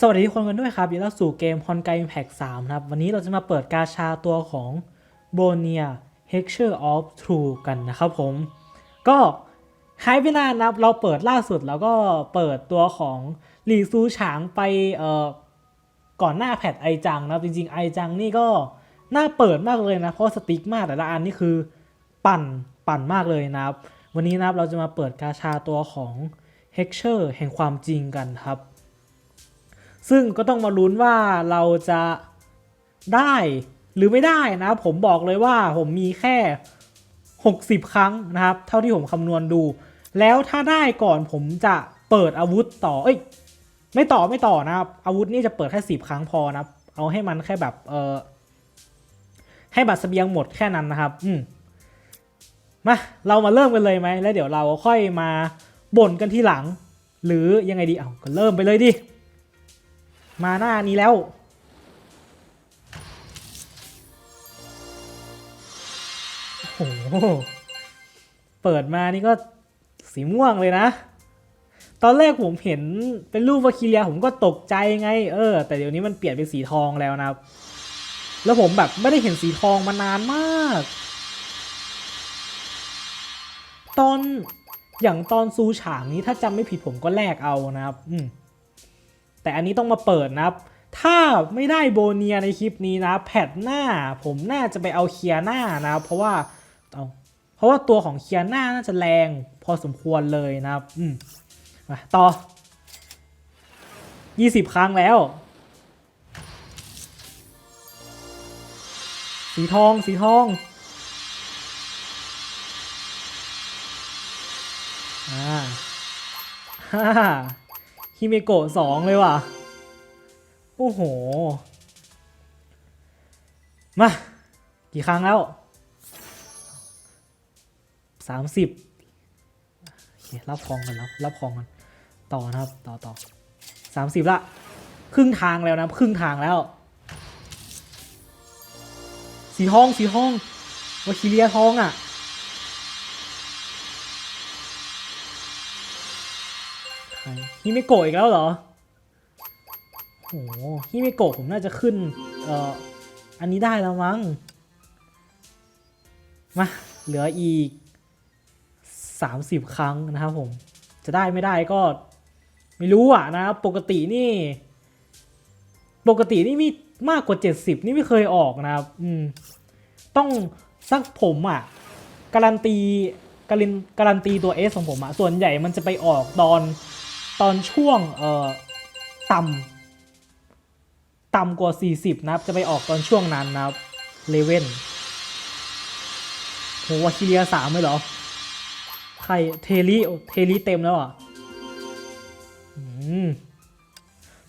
สวัสดีทุกคนกันด้วยครับยินดีต้อนรับสู่เกม h o n g a Impact 3 นะครับ วันนี้เราจะมาเปิดกาชาตัวของ b o n i a h e x t u r e of True กันนะครับผม ก็หายไปนานนะครับ เราเปิดล่าสุดแล้วก็เปิดตัวของหลีซูฉางไปเอ่อก่อนหน้าแพทไอจังนะจริงๆ ไอจังนี่ก็น่าเปิดมากเลยนะ เพราะสติ๊กมากแต่ละอันนี่คือปั่นปั่นมากเลยนะครับ วันนี้นะครับเราจะมาเปิดกาชาตัวของ h e x t u r e แห่งความจริงกันครับ ซึ่งก็ต้องมาลุ้นว่าเราจะได้หรือไม่ได้นะครับผมบอกเลยว่าผมมีแค่ 60 ครั้งนะครับ เท่าที่ผมคำนวณดู แล้วถ้าได้ก่อนผมจะเปิดอาวุธต่อเอ้ยไม่ต่อไม่ต่อนะครับ อาวุธนี่จะเปิดแค่สิบครั้งพอนะครับ เอาให้มันแค่แบบเออให้บัตรเสบียงหมดแค่นั้นนะครับ อืมมาเรามาเริ่มกันเลยไหมแล้วเดี๋ยวเราค่อยมาบ่นกันทีหลัง หรือยังไงดีเอาก็เริ่มไปเลยดิ มาหน้านี้แล้ว โอ้โห เปิดมานี่ก็สีม่วงเลยนะ ตอนแรกผมเห็นเป็นรูปวาคิเลียผมก็ตกใจไง เออ แต่เดี๋ยวนี้มันเปลี่ยนเป็นสีทองแล้วนะครับ แล้วผมแบบไม่ได้เห็นสีทองมานานมาก ตอนอย่างตอนซูฉางนี้ถ้าจำไม่ผิดผมก็แลกเอานะครับ อืม แต่อันนี้ต้องมาเปิดนะครับ ถ้าไม่ได้โบเนียในคลิปนี้นะแพทหน้า ผมน่าจะไปเอาเคียหน้านะครับเพราะว่าเอาเพราะว่าตัวของเคียหน้าน่าจะแรงพอสมควรเลยนะครับอืมมาต่อ 20 ครั้งแล้ว สีทองสีทองอ่าฮ่า ฮิเมโกะสองเลยว่ะ โอ้โห มา กี่ครั้งแล้วสามสิบรับของกันแล้วรับของกัน ต่อนะครับ ต่อต่อสามสิบละ ครึ่งทางแล้วนะ ครึ่งทางแล้ว สีทอง สีทองวาคิเลียทองอะ ฮิเมโกะอีกแล้วเหรอโหฮิเมโกะผมน่าจะขึ้นเอ่ออันนี้ได้แล้วมั้ง มา เหลืออีก 30 ครั้งนะครับผม จะได้ไม่ได้ก็ไม่รู้อะนะปกตินี่ ปกตินี่มีมากกว่า 70 นี่ไม่เคยออกนะครับ อืม ต้องสักผมอะ การันตีการันการันตีตัว S ของผมอะส่วนใหญ่มันจะไปออกตอน ตอนช่วงเอ่อต่ำต่ำกว่า 40 นะครับ จะไปออกตอนช่วงนั้นนะครับเลเว่นโหวาคิเลียสามเลยเหรอ ใครเทลี่เทลี่เต็มแล้วอะ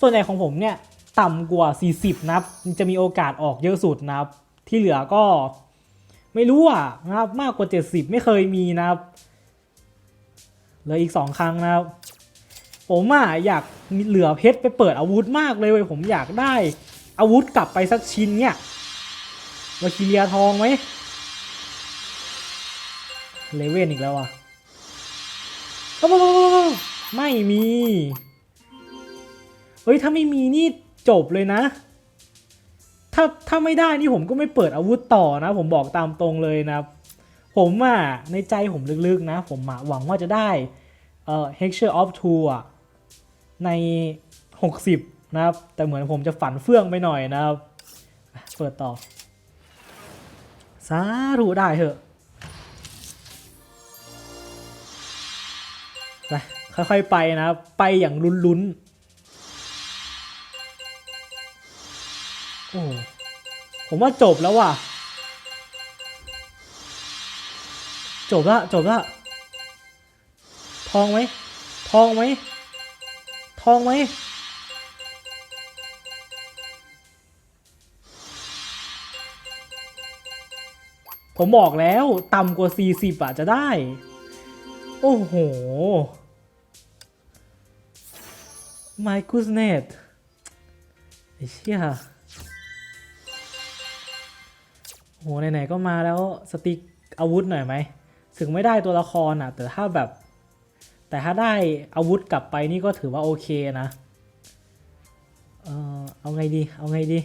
ส่วนใหญ่ของผมเนี่ย ต่ำกว่า 40 นะครับ จะมีโอกาสออกเยอะสุดนะครับ ที่เหลือก็ไม่รู้อะนะครับ มากกว่า 70 ไม่เคยมีนะครับเหลืออีก 2 ครั้งนะครับ ผมอะอยากเหลือเพชรไปเปิดอาวุธมากเลยเว้ยผมอยากได้ อาวุธกลับไปสักชิ้นเนี่ยวาคิเลียทองไหมเลเว่นอีกแล้วอะไม่มีเฮ้ยถ้าไม่มีนี่จบเลยนะ ถ้าถ้าไม่ได้นี่ผมก็ไม่เปิดอาวุธต่อนะ ผมบอกตามตรงเลยนะ ผมอะในใจผมลึกๆนะ ผมหวังว่าจะได้เอ่อ Hexture of Two อะ ใน 60 นะครับ แต่เหมือนผมจะฝันเฟื่องไปหน่อยนะครับ เปิดต่อ สาธุได้เถอะไปค่อยๆไปนะครับไปอย่างลุ้นๆ โอ้ผมว่าจบแล้วว่ะ จบละจบละทองไหมทองไหม ทองไหมผมบอกแล้วต่ำกว่า 40 อะ จะได้ โอ้โห My goodness ไอ้เชี่ยโหไหนๆก็มาแล้วสติกอาวุธหน่อยไหม ถึงไม่ได้ตัวละครอะ แต่ถ้าแบบ แต่ถ้าได้อาวุธกลับไปนี่ก็ถือว่าโอเคนะเอาไงดี เอาไงดี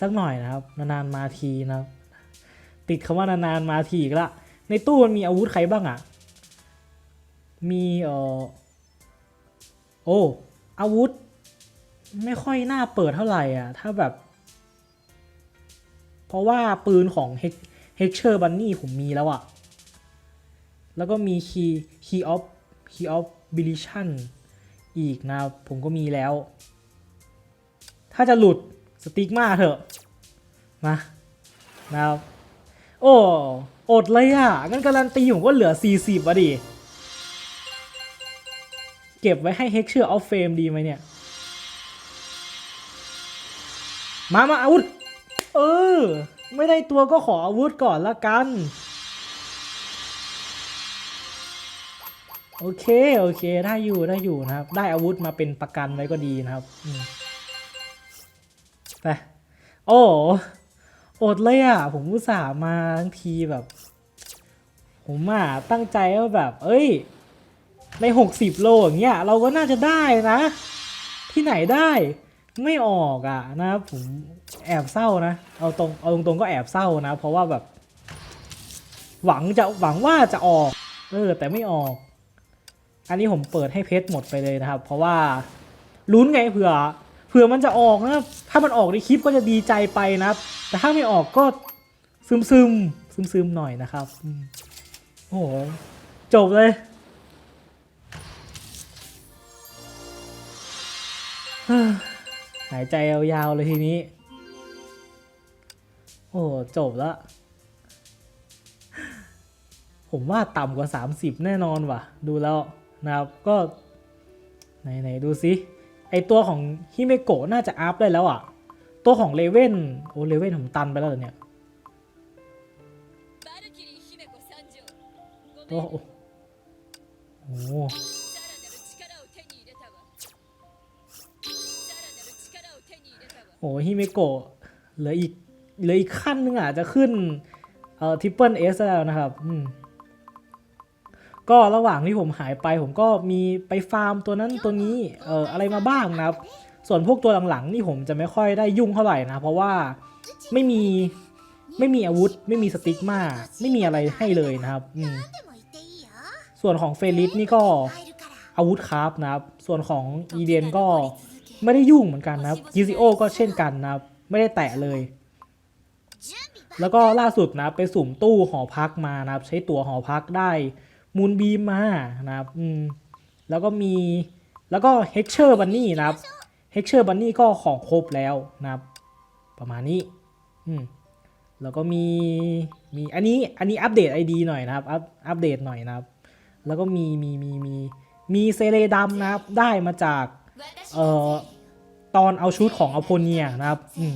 สักหน่อยนะครับ นานๆมาทีนะครับ ติดคำว่านานๆมาทีอีกละ ในตู้มันมีอาวุธใครบ้างอะ่ะ มีเออโอ้อาวุธ ไม่ค่อยน่าเปิดเท่าไหร่อะ ถ้าแบบ เพราะว่าปืนของเฮกเชอร์บันนี่ผมมีแล้วอะแล้วก็มีคีย์คีย์ออฟ คีย์ออฟบิลิชันอีกนะครับผมก็มีแล้ว ถ้าจะหลุดสติ๊กมาเถอะ มานะครับโอ้อดเลยอะ งั้นการันตีผมก็เหลือ 40อะดิ เก็บไว้ให้เฮกเชอร์ออฟเฟมดีไหมเนี่ย มา มาอาวุธ เออ ไม่ได้ตัวก็ขออาวุธก่อนละกัน โอเค โอเค ได้อยู่ ได้อยู่นะครับ ได้อาวุธมาเป็นประกันไว้ก็ดีนะครับไป โอ้ อดเลยอะ ผมอุตส่าห์มาทั้งทีแบบ ผมอะตั้งใจว่าแบบ เอ้ย ในหกสิบโลอย่างเงี้ย เราก็น่าจะได้นะ ที่ไหนได้ ไม่ออกอะนะครับผมแอบเศร้านะ เอาตรง เอาตรงๆก็แอบเศร้านะ เพราะว่าแบบ หวังจะ หวังว่าจะออก เออ แต่ไม่ออก อันนี้ผมเปิดให้เพชรหมดไปเลยนะครับ เพราะว่าลุ้นไงเผื่อเผื่อมันจะออกนะครับถ้ามันออกในคลิปก็จะดีใจไปนะครับ แต่ถ้าไม่ออกก็ซึมซึมซึมซึมหน่อยนะครับโอ้โหจบเลยหายใจยาวๆเลยทีนี้ โอ้จบแล้ว ผมว่าต่ำกว่า 30 แน่นอนว่ะ ดูแล้ว นะครับก็ไหนไนดูซิไอตัวของฮิเมโกะน่าจะอัพได้แล้วอะ่ะ ตัวของเลเว่นโอ้เลเว่นผมตันไปแล้วเนี่ยตัวโอ้โหโอ้ฮิเมโกะเหลืออีกเหลืออีกขั้นนึงอาจจะขึ้นเอ่อทริปเปิลเอสแล้วนะครับ อืม ก็ระหว่างที่ผมหายไปผมก็มีไปฟาร์มตัวนั้นตัวนี้เอ่ออะไรมาบ้างนะครับ ส่วนพวกตัวหลังๆนี่ผมจะไม่ค่อยได้ยุ่งเท่าไหร่นะ เพราะว่าไม่มีไม่มีอาวุธ ไม่มีสติ๊กมาไม่มีอะไรให้เลยนะครับส่วนของเฟลิสนี่ก็อาวุธครับนะครับ ส่วนของอีเดียนก็ไม่ได้ยุ่งเหมือนกันนะครับกิซิโอก็เช่นกันนะครับ ไม่ได้แตะเลย แล้วก็ล่าสุดนะไปสุ่มตู้หอพักมานะครับ ใช้ตั๋วหอพักได้ มูลบีมมานะครับอืมแล้วก็มีแล้วก็เฮกเชอร์บันนี่นะครับเฮกเชอร์บันนี่ก็ของครบแล้วนะครับ ประมาณนี้อืมแล้วก็มีมีอันนี้อันนี้อัปเดต ID หน่อยนะครับอัปอัปเดตหน่อยนะครับ แล้วก็มีมีมีมีมีเซเลดำนะครับได้มาจากเอ่อตอนเอาชุดของอโพเนียนะครับอืม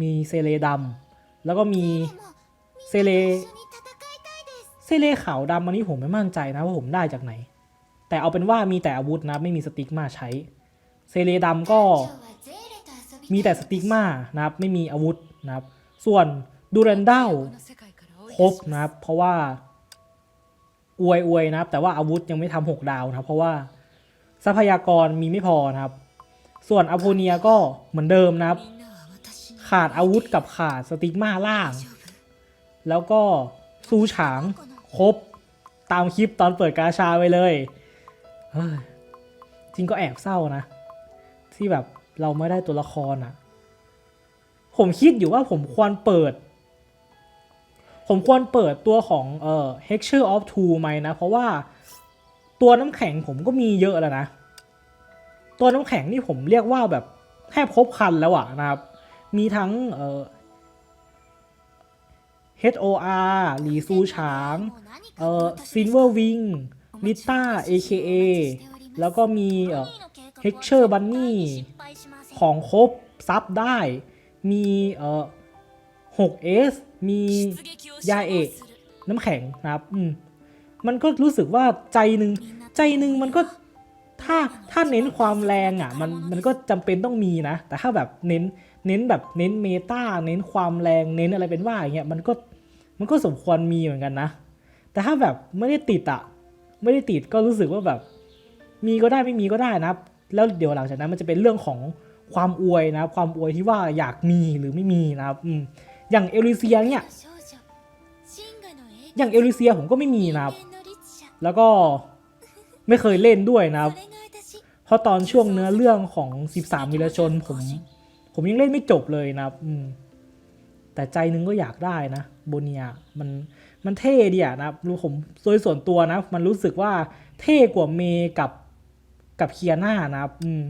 มีเซเลดำแล้วก็มีเซเล เซเลขาวดำอันนี้ผมไม่มั่นใจนะว่าผมได้จากไหน แต่เอาเป็นว่ามีแต่อาวุธนะไม่มีสติ๊กมาใช้ เซเลดำก็มีแต่สติ๊กมานะครับไม่มีอาวุธนะครับ ส่วนดูเรนเดาครบนะครับ เพราะว่าอวยอวยนะครับ แต่ว่าอาวุธยังไม่ทำหกดาวนะครับ เพราะว่าทรัพยากรมีไม่พอนะครับ ส่วนอโพเนียก็เหมือนเดิมนะครับ ขาดอาวุธกับขาดสติ๊กมาล่าง แล้วก็ซูฉาง ครบตามคลิปตอนเปิดกาชาไปเลยเฮ้ยจริงก็แอบเศร้านะ ที่แบบเราไม่ได้ตัวละครอะผมคิดอยู่ว่าผมควรเปิด ผมควรเปิดตัวของเอ่อ h e x t u r e of Two ไหมนะ เพราะว่าตัวน้ำแข็งผมก็มีเยอะแล้วนะ ตัวน้ำแข็งนี่ผมเรียกว่าแบบแทบครบคันแล้วอะนะครับ มีทั้งเอ่อ HOR หลีซูฉางเอ่อซินเวอร์วิงลิต้า AKA แล้วก็มีเฮกเชอร์บันนี่ของครบซับได้ มีเอ่อ 6S มียาเอกน้ำแข็งนะครับอืมมันก็รู้สึกว่าใจนึงใจนึงมันก็ถ้าถ้าเน้นความแรงอะมันมันก็จำเป็นต้องมีนะ แต่ถ้าแบบเน้น เน้นแบบเน้นเมตาเน้นความแรงเน้นอะไรเป็นว่าอย่างเงี้ยมันก็มันก็สมควรมีเหมือนกันนะ แต่ถ้าแบบไม่ได้ติดอะไม่ได้ติดก็รู้สึกว่าแบบ มีก็ได้ไม่มีก็ได้นะแล้วเดี๋ยวหลังจากนั้นมันจะเป็นเรื่องของความอวยนะ ความอวยที่ว่าอยากมีหรือไม่มีนะครับอย่างเอลิเซียเนี่ยอย่างเอลิเซียผมก็ไม่มีนะครับ แล้วก็ไม่เคยเล่นด้วยนะครับ เพราะตอนช่วงเนื้อเรื่องของ 13มิลชนผม ผมยังเล่นไม่จบเลยนะครับแต่ใจนึงก็อยากได้นะโบเนียมันมันเท่ดีอะนะครับรู้ผมโดยส่วนตัวนะ มันรู้สึกว่าเท่กว่าเมกับกับเคียน่านะครับอืม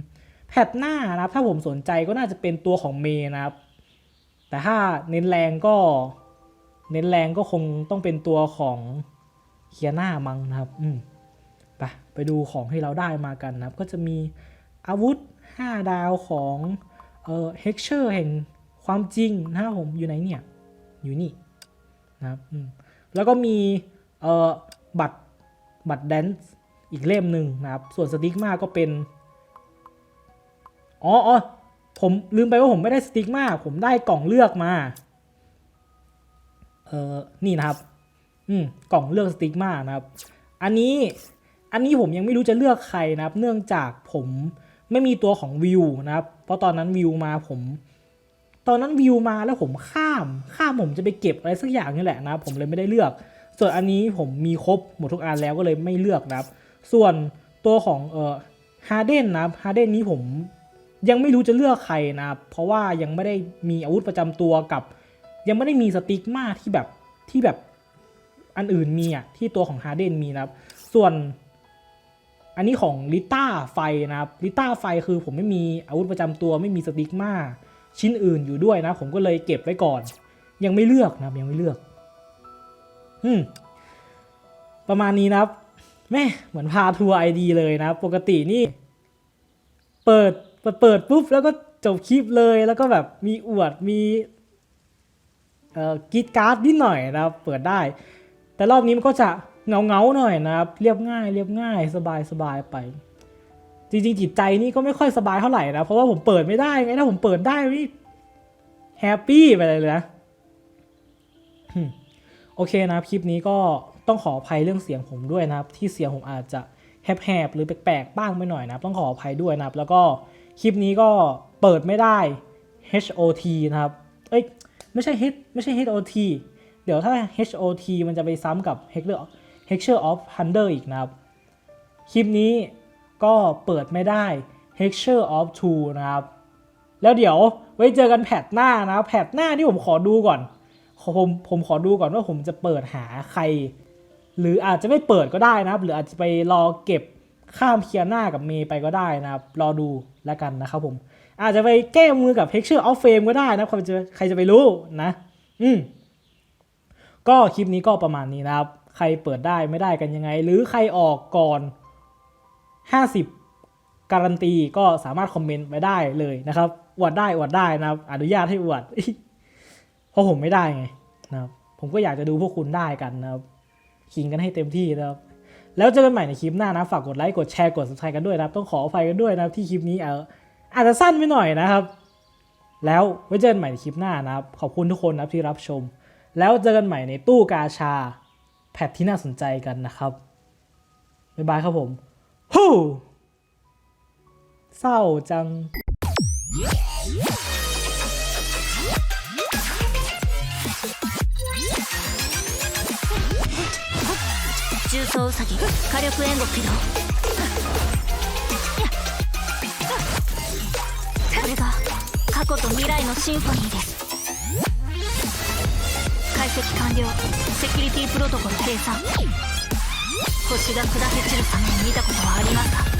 แพทหน้านะครับ ถ้าผมสนใจก็น่าจะเป็นตัวของเมนะครับ แต่ถ้าเน้นแรงก็ เน้นแรงก็คงต้องเป็นตัวของเคียน่ามั้งนะครับ อืมไปไปดูของที่เราได้มากันนะครับ ก็จะมีอาวุธ 5 ดาวของ เออเฮกเชอร์แห่งความจริงนะครับผมอยู่ไหนเนี่ยอยู่นี่นะครับแล้วก็มีเออบัตรบัตรแดนซ์อีกเล่มหนึ่งนะครับ ส่วนสติ๊กมาก็เป็นอ๋ออ๋อผมลืมไปว่าผมไม่ได้สติ๊กมาผมได้กล่องเลือกมาเออนี่นะครับอืมกล่องเลือกสติ๊กมานะครับ อันนี้อันนี้ผมยังไม่รู้จะเลือกใครนะครับ เนื่องจากผม ไม่มีตัวของวิวนะครับ เพราะตอนนั้นวิวมาผม ตอนนั้นวิวมาแล้วผมข้าม ข้ามผมจะไปเก็บอะไรสักอย่างนี่แหละนะครับผมเลยไม่ได้เลือก ส่วนอันนี้ผมมีครบหมดทุกอันแล้วก็เลยไม่เลือกนะครับ ส่วนตัวของเอ่อฮาร์เดนนะครับฮาร์เดนนี้ผมยังไม่รู้จะเลือกใครนะครับ เพราะว่ายังไม่ได้มีอาวุธประจำตัวกับ ยังไม่ได้มีสติ๊กมาที่แบบที่แบบอันอื่นมีอะที่ตัวของฮาร์เดนมีนะครับ ส่วน อันนี้ของลิต้าไฟนะครับลิต้าไฟคือผมไม่มีอาวุธประจำตัวไม่มีสติ๊กมาชิ้นอื่นอยู่ด้วยนะ ผมก็เลยเก็บไว้ก่อน ยังไม่เลือกนะครับยังไม่เลือก อืมประมาณนี้นะครับแม่เหมือนพาทัวร์ไอดีเลยนะ ปกตินี่ เปิดเปิดปุ๊บแล้วก็จบคลิปเลยแล้วก็แบบมีอวดมีเอ่อกีดการ์ดนิดหน่อยนะครับ เปิดได้ แต่รอบนี้มันก็จะ เงาเงาหน่อยนะครับ เรียบง่าย เรียบง่าย สบายสบายไป จริงๆจิตใจนี่ก็ไม่ค่อยสบายเท่าไหร่นะ เพราะว่าผมเปิดไม่ได้ไงถ้าผมเปิดได้นี่แฮปปี้ไปเลยนะโอเคนะคลิปนี้ก็ต้องขออภัยเรื่องเสียงผมด้วยนะครับ ที่เสียงผมอาจจะแหบๆหรือแปลกๆบ้างไปหน่อยนะต้องขออภัยด้วยนะครับ แล้วก็คลิปนี้ก็เปิดไม่ได้ HOT นะครับ เอ้ยไม่ใช่ H ไม่ใช่ HOT เดี๋ยวถ้า HOT มันจะไปซ้ำกับ Hexer Hexer of Thunder อีกนะครับ คลิปนี้ก็เปิดไม่ได้ Hexer of Two นะครับ แล้วเดี๋ยวไว้เจอกันแพทหน้านะครับแพทหน้าที่ผมขอดูก่อน ผมผมขอดูก่อนว่าผมจะเปิดหาใคร หรืออาจจะไม่เปิดก็ได้นะครับ หรืออาจจะไปรอเก็บข้ามเคียร์หน้ากับเมย์ไปก็ได้นะครับ รอดูแล้วกันนะครับผม อาจจะไปแก้มือกับ Hexer of Fame ก็ได้นะใครจะใครจะไปรู้นะ อืมก็คลิปนี้ก็ประมาณนี้นะครับ ใครเปิดได้ไม่ได้กันยังไง หรือใครออกก่อน 50 การันตีก็สามารถคอมเมนต์ไว้ได้เลยนะครับอวดได้อวดได้นะครับอนุญาตให้อวดเพราะผมไม่ได้ไงนะครับผมก็อยากจะดูพวกคุณได้กันนะครับขิงกันให้เต็มที่นะครับแล้วเจอกันใหม่ในคลิปหน้านะ ฝากกดไลค์ กดแชร์ กด subscribe กันด้วยนะครับ ต้องขออภัยกันด้วยนะครับ ที่คลิปนี้เอออาจจะสั้นไปหน่อยนะครับ แล้วไว้เจอกันใหม่ในคลิปหน้านะครับ ขอบคุณทุกคนนะครับที่รับชม แล้วเจอกันใหม่ในตู้กาชา พทที่น่าสนใจกันนะครับ บ๊ายบายครับผมฮู้เศร้าจัง 重曹ウサギ火力援護起動これが過去と未来のシンフォニーです解 析完了。セキュリティプロトコル閉鎖。星が砕け散る様を見たことはありますか